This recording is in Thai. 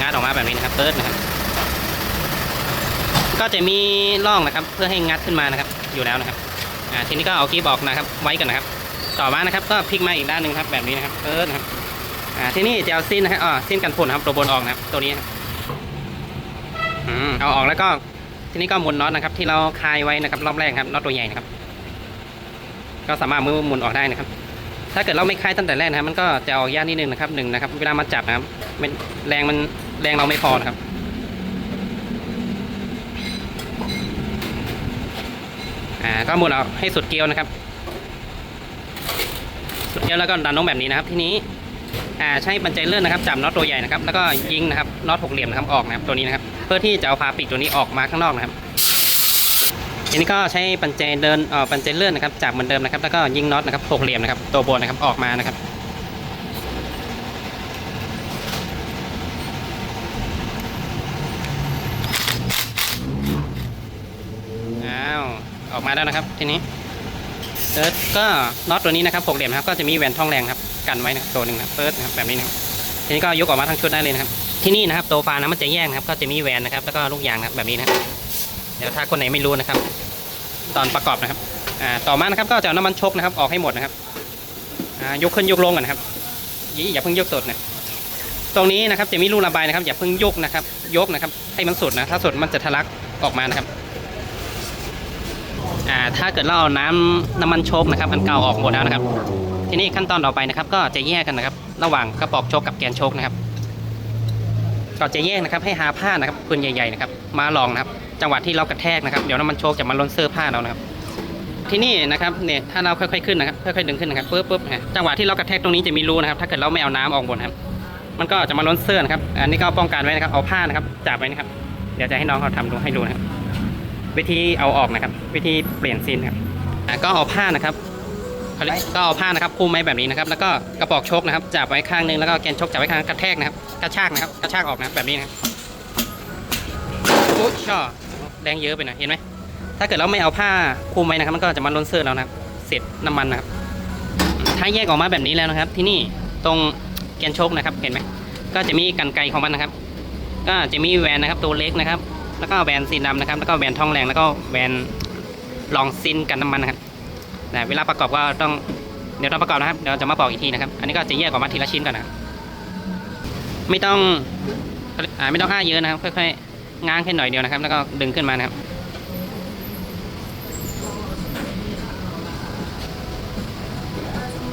งาดออกมาแบบนี้นะครับเปิดนะครับ ก็จะมีร่องนะครับ เพื่อให้งัดขึ้นมานะครับ อยู่แล้วนะครับทีนี้ก็เอากีบออกนะครับ ไว้ก่อนนะครับ ต่อมานะครับ ก็พลิกมาอีกด้านหนึ่งครับ แบบนี้นะครับเปิดนะครับทีนี้จะเอาสิ้นนะครับอ่าสิ้นกันฝุ่นครับตัวบนออกนะครับ ตัวนี้ครับอืมเอาออกแล้วก็ทีนี้ก็หมุนน็อตนะครับ ที่เราคลายไว้นะครับ รอบแรกครับน็อตตัวใหญ่นะครับ ก็สามารถมือหมุนออกได้นะครับ ถ้าเกิดเราไม่คลายตั้งแต่แรกนะครับ มันก็จะออกยากนิดนึงนะครับหนึ่งนะครับ เวลามาจับนะครับแรงมันแรงเราไม่พอนะครับอ่าก็หมุนออกให้สุดเกลียวนะครับ สุดเกลียวแล้วก็ดันลงแบบนี้นะครับ ทีนี้อ่าใช้ปันใจเลื่อนนะครับจับน็อตตัวใหญ่นะครับ แล้วก็ยิงนะครับน็อตหกเหลี่ยมนะครับออกนะครับตัวนี้นะครับ เพื่อที่จะเอาพาปีกตัวนี้ออกมาข้างนอกนะครับ ทีนี้ก็ใช้ปันใจเดินเอ่อปันใจเลื่อนนะครับจับเหมือนเดิมนะครับแล้วก็ยิงน็อตนะครับหกเหลี่ยมนะครับตัวบนนะครับออกมานะครับอ้าวออกมาแล้วนะครับทีนี้เปิร์ดก็น็อตตัวนี้นะครับหกเหลี่ยมครับก็จะมีแหวนทองแรงครับกันไว้นะครับตัวหนึ่งนะครับเปิดนะครับแบบนี้นะครับทีนี้ก็ยกออกมาทั้งชุดได้เลยนะครับที่นี่นะครับตัวฟานะมันจะแยกนะครับก็จะมีแหวนนะครับแล้วก็ลูกยางนะครับแบบนี้นะครับ ดี๋ยวถ้าคนไหนไม่รู้นะครับ ตอนประกอบนะครับอ่าต่อมานะครับก็จะเอาน้ำมันชกนะครับ ออกให้หมดนะครับอ่ายกขึ้นยกลงก่อนนะครับอย่าอย่าเพิ่งยกสดนะตรงนี้นะครับจะมีรูระบายนะครับ อย่าเพิ่งยกนะครับ ยกนะครับ ให้มันสุดนะ ถ้าสุดมันจะทะลักออกมานะครับอ่าถ้าเกิดเราเอาน้ำน้ำมันโชกนะครับอันเก่าออกหมดแล้วนะครับ ทีนี้ขั้นตอนต่อไปนะครับ ก็จะแยกกันนะครับ ระหว่างกระบอกโชกกับแกนโชกนะครับ ก็จะแยกนะครับให้หาผ้านะครับปืนใหญ่ๆนะครับมาลองนะครับ จังหวะที่เรากระแทกนะครับเดี๋ยวน้ำมันโชกจะมาล้นเสื้อผ้าเรานะครับ ที่นี่นะครับเนี่ยถ้าเราค่อยๆขึ้นนะครับค่อยๆดึงขึ้นนะครับปุ๊บปุ๊บนะจังหวะที่เรากระแทกตรงนี้จะมีรูนะครับ ถ้าเกิดเราไม่เอาน้ำออกหมดนครับ มันก็จะมาล้นเสื้อนะครับ อันนี้ก็ป้องกันไว้นะครับเอาผ้านะครับจับไว้นะครับ เดี๋ยวจะให้น้องเขาทำดูให้ดูนะครับ วิธีเอาออกนะครับ วิธีเปลี่ยนซีนครับก็เอาผ้านะครับ เขาเรียกก็เอาผ้านะครับคลุมไว้แบบนี้นะครับ แล้วก็กระบอกชกนะครับจับไว้ข้างหนึงแล้วก็แกนชกจับไว้ข้างกระแทกนะครับกระชากนะครับกระชากออกนะครับแบบนี้นะครับปุ๊บก็แรงเยอะไปหน่อยเห็นไหมถ้าเกิดเราไม่เอาผ้าคลุมไว้นะครับ มันก็จะมาล้นเสื้อเรานะครับเสร็จน้ำมันนะครับ ถ้าแยกออกมาแบบนี้แล้วนะครับ ที่นี่ตรงแกนชกนะครับเห็นไหมก็จะมีกันไกของมันนะครับ ก็จะมีแวนนะครับตัวเล็กนะครับ แล้วก็แบรนด์ซีนดำนะครับ แล้วก็แบรนทองแรงแล้วก็แบรนลองซินกันน้ำมันนะครับ นะเวลาประกอบก็ต้องเดี๋ยวตอนประกอบนะครับเดี๋ยวจะมาบอกอีกทีนะครับ อันนี้ก็จะแยกออกมาทีละชิ้นก่อนนะไม่ต้องอไม่ต้องห้าเยอะนะครับค่อยๆง้างแค่หน่อยเดียวนะครับ แล้วก็ดึงขึ้นมานะครับ